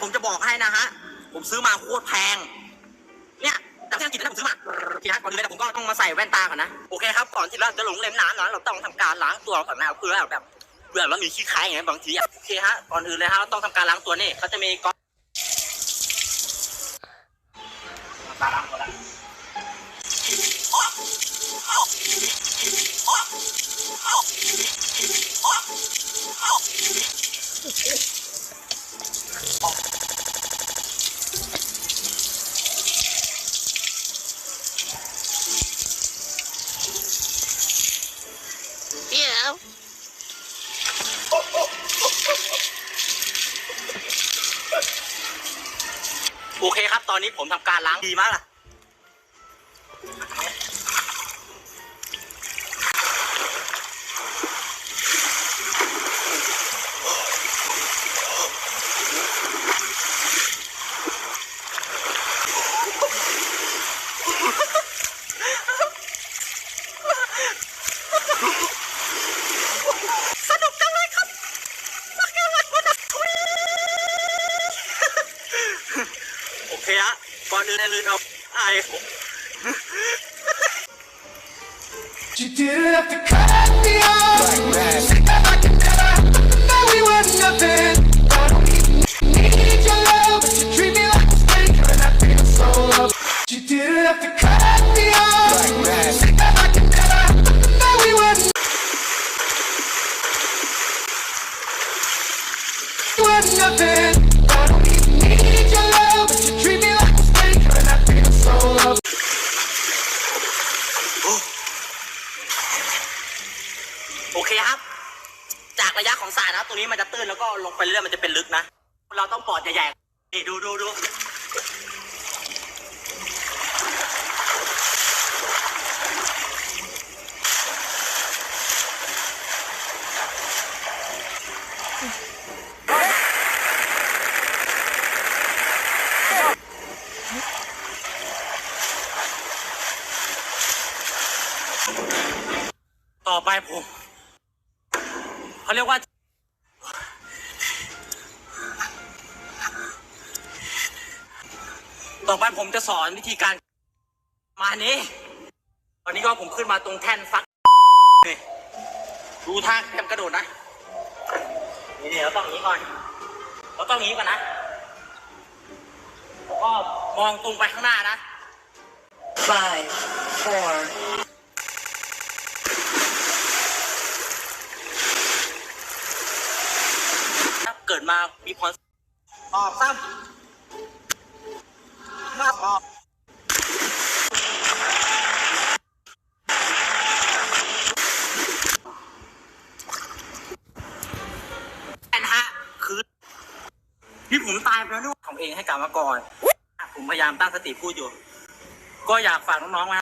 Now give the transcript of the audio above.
ผมจะบอกให้นะฮะ ผมซื้อมาโคตรแพง เนี่ยจากที่อังกฤษนะผมซื้อมาโอเคฮะก่อนอื่นเลยผมก็ต้องมาใส่แว่นตาก่อนนะ โอเคครับ ก่อนที่เราจะหลงเล่นน้ำนะเราต้องทำการล้างตัวก่อนนะครับเพื่อแบบเพื่อเรามีขี้ค้ายอย่างเงี้ยบางทีอะโอเคฮะ ก่อนอื่นเลยฮะเราต้องทำการล้างตัวนี่เขาจะมีก๊อกตาล้างตัวแล้วโอเคครับ ตอนนี้ผมทำการล้างดีมากล่ะ สนุกจังเลยครับมากเลยวัน โอเคฮะก่อนอื่นให้ลืนเอาไอ้ผ โอเคครับ จากระยะของสายนะครับ ตรงนี้มันจะตื้นแล้วก็ลงไปเรื่อยมันจะเป็นลึกนะ เราต้องปอดใหญ่ๆนี่ดูดูดูต่อไปผม เขาเรียกว่า ต่อไปผมจะสอนวิธีการ มานี้ตอนนี้ก็ผมขึ้นมาตรงแท่นฟักนี่ดูท่าเตรียมกระโดดนะนี่เราต้องอย่างนี้ก่อนเราต้องอย่างนี้ก่อนนะแล้วก็มองตรงไปข้างหน้านะ Five, four, ถ้า เกิดมามีพรออกซ้ำมาออกแอนฮะคือที่ผมตายไปแล้วนี่ของเองให้กลับมาก่อน ผมพยายามตั้งสติพูดอยู่ ก็อยากฝากน้องๆไว้